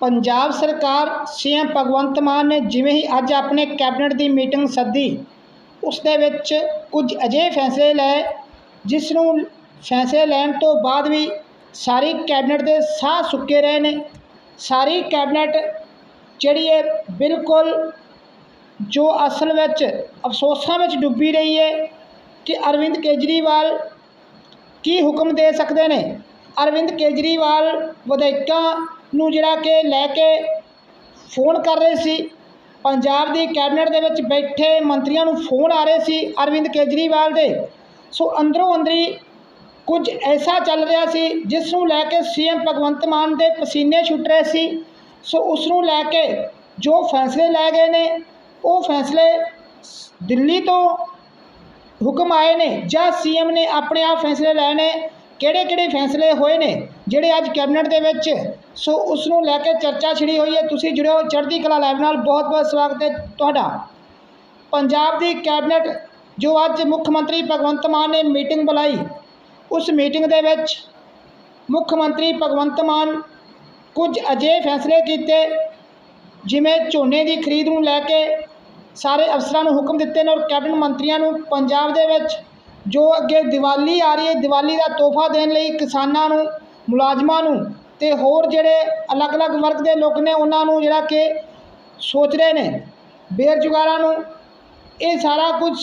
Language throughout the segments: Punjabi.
ਪੰਜਾਬ ਸਰਕਾਰ, ਸੀਐਮ ਭਗਵੰਤ ਮਾਨ ਨੇ ਜਿਵੇਂ ਹੀ ਅੱਜ ਆਪਣੇ ਕੈਬਨਿਟ ਦੀ ਮੀਟਿੰਗ ਸੱਦੀ, ਉਸ ਦੇ ਵਿੱਚ ਕੁਝ ਅਜਿਹੇ ਫੈਸਲੇ ਲਏ, ਜਿਸ ਨੂੰ ਫੈਸਲੇ ਲੈਣ ਤੋਂ ਬਾਅਦ ਵੀ ਸਾਰੀ ਕੈਬਨਿਟ ਦੇ ਸਾਹ ਸੁੱਕੇ ਰਹੇ ਨੇ। ਸਾਰੀ ਕੈਬਨਿਟ ਜਿਹੜੀ ਹੈ ਬਿਲਕੁਲ ਜੋ ਅਸਲ ਵਿੱਚ ਅਫਸੋਸਾਂ ਵਿੱਚ ਡੁੱਬੀ ਰਹੀ ਹੈ ਕਿ ਅਰਵਿੰਦ ਕੇਜਰੀਵਾਲ ਕੀ ਹੁਕਮ ਦੇ ਸਕਦੇ ਨੇ? ਅਰਵਿੰਦ ਕੇਜਰੀਵਾਲ ਵਿਧਾਇਕਾਂ ਨੂੰ ਜਿਹੜਾ ਕਿ ਲੈ ਕੇ ਫੋਨ ਕਰ ਰਹੇ ਸੀ। ਪੰਜਾਬ ਦੀ ਕੈਬਨਿਟ ਦੇ ਵਿੱਚ ਬੈਠੇ ਮੰਤਰੀਆਂ ਨੂੰ ਫੋਨ ਆ ਰਹੇ ਸੀ ਅਰਵਿੰਦ ਕੇਜਰੀਵਾਲ ਦੇ। ਸੋ ਅੰਦਰੋਂ ਅੰਦਰੀ ਕੁਝ ਐਸਾ ਚੱਲ ਰਿਹਾ ਸੀ ਜਿਸ ਨੂੰ ਲੈ ਕੇ ਸੀਐਮ ਭਗਵੰਤ ਮਾਨ ਦੇ ਪਸੀਨੇ ਛੁੱਟ ਰਹੇ ਸੀ। ਸੋ ਉਸ ਨੂੰ ਲੈ ਕੇ ਜੋ ਫੈਸਲੇ ਲਏ ਗਏ ਨੇ, ਉਹ ਫੈਸਲੇ ਦਿੱਲੀ ਤੋਂ ਹੁਕਮ ਆਏ ਨੇ ਜਾਂ ਸੀਐਮ ਨੇ ਆਪਣੇ ਆਪ ਫੈਸਲੇ ਲਏ ਨੇ ਕਿਹੜੇ ਕਿਹੜੇ ਫੈਸਲੇ ਹੋਏ ਨੇ? ਜਿਹੜੇ ਅੱਜ ਕੈਬਨਿਟ ਦੇ ਵਿੱਚ, ਸੋ ਉਸ ਨੂੰ ਲੈ ਕੇ ਚਰਚਾ ਛਿੜੀ ਹੋਈ ਹੈ। ਤੁਸੀਂ ਜੁੜਿਓ ਚੜ੍ਹਦੀ ਕਲਾ ਲਾਈਵ ਨਾਲ। ਬਹੁਤ ਬਹੁਤ ਸਵਾਗਤ ਹੈ ਤੁਹਾਡਾ। ਪੰਜਾਬ ਦੀ ਕੈਬਨਿਟ ਜੋ ਅੱਜ ਮੁੱਖ ਮੰਤਰੀ ਭਗਵੰਤ ਮਾਨ ਨੇ ਮੀਟਿੰਗ ਬੁਲਾਈ, ਉਸ ਮੀਟਿੰਗ ਦੇ ਵਿੱਚ ਮੁੱਖ ਮੰਤਰੀ ਭਗਵੰਤ ਮਾਨ ਕੁਝ ਅਜਿਹੇ ਫੈਸਲੇ ਕੀਤੇ, ਜਿਵੇਂ ਝੋਨੇ ਦੀ ਖਰੀਦ ਨੂੰ ਲੈ ਕੇ ਸਾਰੇ ਅਫਸਰਾਂ ਨੂੰ ਹੁਕਮ ਦਿੱਤੇ ਨੇ ਔਰ ਕੈਬਨਿਟ ਮੰਤਰੀਆਂ ਨੂੰ ਪੰਜਾਬ ਦੇ ਵਿੱਚ ਜੋ ਅੱਗੇ ਦੀਵਾਲੀ ਆ ਰਹੀ ਹੈ, ਦੀਵਾਲੀ ਦਾ ਤੋਹਫਾ ਦੇਣ ਲਈ ਕਿਸਾਨਾਂ ਨੂੰ ਮੁਲਾਜ਼ਮਾਂ ਨੂੰ ਤੇ ਹੋਰ ਜਿਹੜੇ ਅਲੱਗ-ਅਲੱਗ ਵਰਗ ਦੇ ਲੋਕ ਨੇ, ਉਹਨਾਂ ਨੂੰ ਜਿਹੜਾ ਕਿ ਸੋਚ ਰਹੇ ਨੇ, ਬੇਰੁਜ਼ਗਾਰਾਂ ਨੂੰ ਇਹ ਸਾਰਾ ਕੁਝ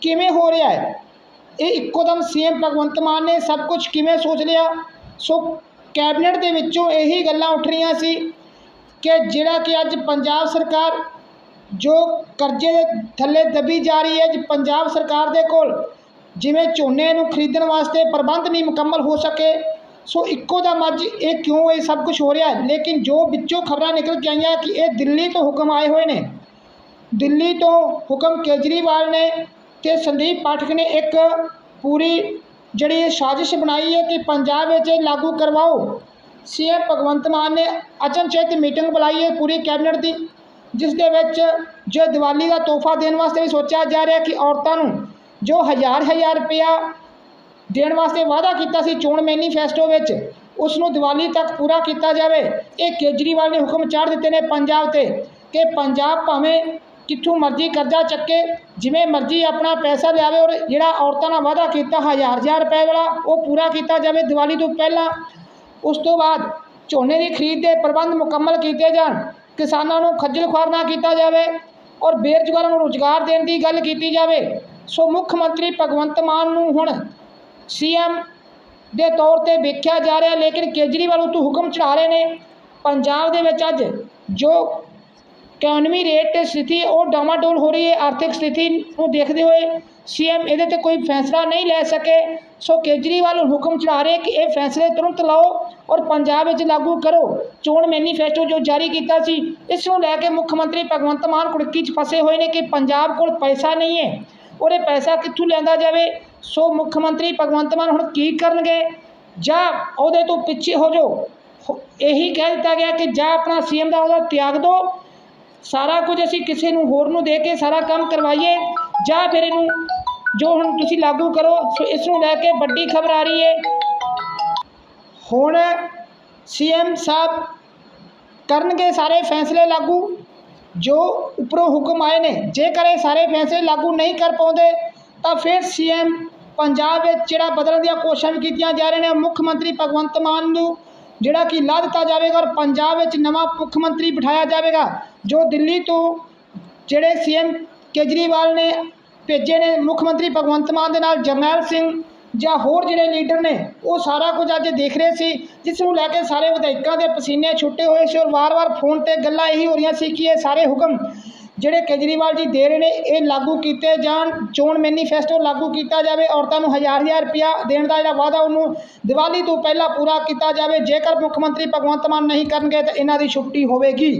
ਕਿਵੇਂ ਹੋ ਰਿਹਾ ਹੈ? ਇਹ ਇੱਕੋ ਦਮ ਸੀਐਮ ਭਗਵੰਤ ਮਾਨ ਨੇ ਸਭ ਕੁਝ ਕਿਵੇਂ ਸੋਚ ਲਿਆ? ਸੋ ਕੈਬਨਿਟ ਦੇ ਵਿੱਚੋਂ ਇਹੀ ਗੱਲਾਂ ਉੱਠ ਰਹੀਆਂ ਸੀ ਕਿ ਜਿਹੜਾ ਕਿ ਅੱਜ ਪੰਜਾਬ ਸਰਕਾਰ ਜੋ ਕਰਜ਼ੇ ਦੇ ਥੱਲੇ ਦਬੀ ਜਾ ਰਹੀ ਹੈ, ਜੀ ਪੰਜਾਬ ਸਰਕਾਰ ਦੇ ਕੋਲ ਜਿਵੇਂ ਝੋਨੇ ਨੂੰ ਖਰੀਦਣ ਵਾਸਤੇ ਪ੍ਰਬੰਧ ਨਹੀਂ ਮੁਕੰਮਲ ਹੋ ਸਕੇ ਸੋ ਇੱਕੋ ਦਾ ਮੱਝ ਇਹ ਕਿਉਂ ਇਹ ਸਭ ਕੁਝ ਹੋ ਰਿਹਾ ਲੇਕਿਨ ਜੋ ਵਿੱਚੋਂ ਖਬਰਾਂ ਨਿਕਲ ਕੇ ਆਈਆਂ ਕਿ ਇਹ ਦਿੱਲੀ ਤੋਂ ਹੁਕਮ ਆਏ ਹੋਏ ਨੇ, ਦਿੱਲੀ ਤੋਂ ਹੁਕਮ ਕੇਜਰੀਵਾਲ ਨੇ ਤੇ ਸੰਦੀਪ ਪਾਠਕ ਨੇ ਇੱਕ ਪੂਰੀ ਜਿਹੜੀ ਇਹ ਸਾਜ਼ਿਸ਼ ਬਣਾਈ ਹੈ ਕਿ ਪੰਜਾਬ ਵਿੱਚ ਇਹ ਲਾਗੂ ਕਰਵਾਓ। ਸੀਐਮ ਭਗਵੰਤ ਮਾਨ ਨੇ ਅਚਨਚੇਤ ਮੀਟਿੰਗ ਬੁਲਾਈ ਹੈ ਪੂਰੀ ਕੈਬਨਿਟ ਦੀ, ਜਿਸ ਦੇ ਵਿੱਚ ਜੋ ਦੀਵਾਲੀ ਦਾ ਤੋਹਫਾ ਦੇਣ ਵਾਸਤੇ ਵੀ ਸੋਚਿਆ ਜਾ ਰਿਹਾ ਕਿ ਔਰਤਾਂ ਨੂੰ ਜੋ ਹਜ਼ਾਰ ਹਜ਼ਾਰ ਰੁਪਇਆ ਦੇਣ ਵਾਸਤੇ ਵਾਅਦਾ ਕੀਤਾ ਸੀ ਚੋਣ ਮੈਨੀਫੈਸਟੋ ਵਿੱਚ। ਉਸ ਨੂੰ ਦੀਵਾਲੀ ਤੱਕ ਪੂਰਾ ਕੀਤਾ ਜਾਵੇ। ਇਹ ਕੇਜਰੀਵਾਲ ਨੇ ਹੁਕਮ ਚਾੜ ਦਿੱਤੇ ਨੇ ਪੰਜਾਬ ਤੇ ਕਿ ਪੰਜਾਬ ਭਾਵੇਂ ਕਿੱਥੋਂ ਮਰਜ਼ੀ ਕਰਜ਼ਾ ਚੱਕੇ, ਜਿਵੇਂ ਮਰਜ਼ੀ ਆਪਣਾ ਪੈਸਾ ਲਿਆਵੇ ਔਰ ਜਿਹੜਾ ਔਰਤਾਂ ਨਾਲ ਵਾਅਦਾ ਕੀਤਾ ਹਜ਼ਾਰ ਹਜ਼ਾਰ ਰੁਪਏ ਵਾਲਾ, ਉਹ ਪੂਰਾ ਕੀਤਾ ਜਾਵੇ ਦੀਵਾਲੀ ਤੋਂ ਪਹਿਲਾਂ। ਉਸ ਤੋਂ ਬਾਅਦ ਝੋਨੇ ਦੀ ਖਰੀਦ ਦੇ ਪ੍ਰਬੰਧ ਮੁਕੰਮਲ ਕੀਤੇ ਜਾਣ। ਕਿਸਾਨਾਂ ਨੂੰ ਖੱਜਲ ਖੁਆਰ ਨਾ ਕੀਤਾ ਜਾਵੇ ਔਰ ਬੇਰੁਜ਼ਗਾਰਾਂ ਨੂੰ ਰੁਜ਼ਗਾਰ ਦੇਣ ਦੀ ਗੱਲ ਕੀਤੀ ਜਾਵੇ। ਸੋ ਮੁੱਖ ਮੰਤਰੀ ਭਗਵੰਤ ਮਾਨ ਨੂੰ ਹੁਣ ਸੀਐਮ ਦੇ ਤੌਰ ਤੇ ਵੇਖਿਆ ਜਾ ਰਿਹਾ, ਲੇਕਿਨ ਕੇਜਰੀਵਾਲ ਉਤੋਂ ਹੁਕਮ ਚੜਾ ਰਹੇ ਨੇ। ਪੰਜਾਬ ਦੇ ਵਿੱਚ ਅੱਜ ਜੋ ਇਕਨੋਮੀ ਰੇਟ ਤੇ ਸਥਿਤੀ, ਉਹ ਡਾਮਾਡੋਲ ਹੋ ਰਹੀ ਹੈ, ਆਰਥਿਕ ਸਥਿਤੀ ਨੂੰ ਦੇਖਦੇ ਹੋਏ ਸੀਐਮ ਇਹਦੇ ਤੇ ਕੋਈ ਫੈਸਲਾ ਨਹੀਂ ਲੈ ਸਕੇ। ਸੋ ਕੇਜਰੀਵਾਲ ਹੁਕਮ ਚੜਾ ਰਹੇ ਕਿ ਇਹ ਫੈਸਲੇ ਤੁਰੰਤ ਲਾਓ ਔਰ ਪੰਜਾਬ ਵਿੱਚ ਲਾਗੂ ਕਰੋ। ਚੋਣ ਮੈਨੀਫੈਸਟੋ ਜੋ ਜਾਰੀ ਕੀਤਾ ਸੀ, ਇਸ ਨੂੰ ਲੈ ਕੇ ਮੁੱਖ ਮੰਤਰੀ ਭਗਵੰਤ ਮਾਨ ਕੁੜਕੀ 'ਚ ਫਸੇ ਹੋਏ ਨੇ ਕਿ ਪੰਜਾਬ ਕੋਲ ਪੈਸਾ ਨਹੀਂ ਹੈ। ਔਰ ਇਹ ਪੈਸਾ ਕਿੱਥੋਂ ਲੈਂਦਾ ਜਾਵੇ? ਸੋ ਮੁੱਖ ਮੰਤਰੀ ਭਗਵੰਤ ਮਾਨ ਹੁਣ ਕੀ ਕਰਨਗੇ? ਜਾਂ ਉਹਦੇ ਤੋਂ ਪਿੱਛੇ ਹੋ ਜਾਓ। ਇਹੀ ਕਹਿ ਦਿੱਤਾ ਗਿਆ ਕਿ ਜਾਂ ਆਪਣਾ ਸੀਐਮ ਦਾ ਉਹਦਾ ਤਿਆਗ ਦਿਓ ਸਾਰਾ ਕੁਝ ਅਸੀਂ ਕਿਸੇ ਨੂੰ ਹੋਰ ਨੂੰ ਦੇ ਕੇ ਸਾਰਾ ਕੰਮ ਕਰਵਾਈਏ। ਜਾਂ ਫਿਰ ਇਹਨੂੰ ਜੋ ਹੁਣ ਤੁਸੀਂ ਲਾਗੂ ਕਰੋ, ਸੋ ਇਸ ਨੂੰ ਲੈ ਕੇ ਵੱਡੀ ਖਬਰ ਆ ਰਹੀ ਹੈ। ਹੁਣ ਸੀਐਮ ਸਾਹਿਬ ਕਰਨਗੇ ਸਾਰੇ ਫੈਸਲੇ ਲਾਗੂ। ਜੋ ਉੱਪਰੋਂ ਹੁਕਮ ਆਏ ਨੇ। ਜੇਕਰ ਇਹ ਸਾਰੇ ਫੈਸਲੇ ਲਾਗੂ ਨਹੀਂ ਕਰ ਪਾਉਂਦੇ ਤਾਂ ਫਿਰ ਸੀਐਮ ਪੰਜਾਬ ਵਿੱਚ ਜਿਹੜਾ ਬਦਲਣ ਦੀਆਂ ਕੋਸ਼ਿਸ਼ਾਂ ਵੀ ਕੀਤੀਆਂ ਜਾ ਰਹੀਆਂ ਨੇ, ਮੁੱਖ ਮੰਤਰੀ ਭਗਵੰਤ ਮਾਨ ਨੂੰ ਜਿਹੜਾ ਕਿ ਲਾ ਦਿੱਤਾ ਜਾਵੇਗਾ ਔਰ ਪੰਜਾਬ ਵਿੱਚ ਨਵਾਂ ਮੁੱਖ ਮੰਤਰੀ ਬਿਠਾਇਆ ਜਾਵੇਗਾ, ਜੋ ਦਿੱਲੀ ਤੋਂ ਜਿਹੜੇ ਸੀਐਮ ਕੇਜਰੀਵਾਲ ਨੇ ਭੇਜੇ ਨੇ, ਮੁੱਖ ਮੰਤਰੀ ਭਗਵੰਤ ਮਾਨ ਦੇ ਨਾਲ ਜਰਨੈਲ ਸਿੰਘ ਜਾਂ ਹੋਰ ਜਿਹੜੇ ਲੀਡਰ ਨੇ, ਉਹ ਸਾਰਾ ਕੁਝ ਅੱਜ ਦੇਖ ਰਹੇ ਸੀ, ਜਿਸ ਨੂੰ ਲੈ ਕੇ ਸਾਰੇ ਵਿਧਾਇਕਾਂ ਦੇ ਪਸੀਨੇ ਛੁੱਟੇ ਹੋਏ ਸੀ ਔਰ ਵਾਰ-ਵਾਰ ਫੋਨ ਤੇ ਗੱਲਾਂ ਇਹੀ ਹੋ ਰਹੀਆਂ ਸੀ ਕਿ ਇਹ ਸਾਰੇ ਹੁਕਮ ਜਿਹੜੇ ਕੇਜਰੀਵਾਲ ਜੀ ਦੇ ਰਹੇ ਨੇ, ਇਹ ਲਾਗੂ ਕੀਤੇ ਜਾਣ। ਚੋਣ ਮੈਨੀਫੈਸਟੋ ਲਾਗੂ ਕੀਤਾ ਜਾਵੇ, ਔਰਤਾਂ ਨੂੰ ਹਜ਼ਾਰ ਹਜ਼ਾਰ ਰੁਪਇਆ ਦੇਣ ਦਾ ਜਿਹੜਾ ਵਾਅਦਾ ਉਹਨੂੰ ਦੀਵਾਲੀ ਤੋਂ ਪਹਿਲਾਂ ਪੂਰਾ ਕੀਤਾ ਜਾਵੇ। ਜੇਕਰ ਮੁੱਖ ਮੰਤਰੀ ਭਗਵੰਤ ਮਾਨ ਨਹੀਂ ਕਰਨਗੇ, ਤਾਂ ਇਹਨਾਂ ਦੀ ਛੁੱਟੀ ਹੋਵੇਗੀ।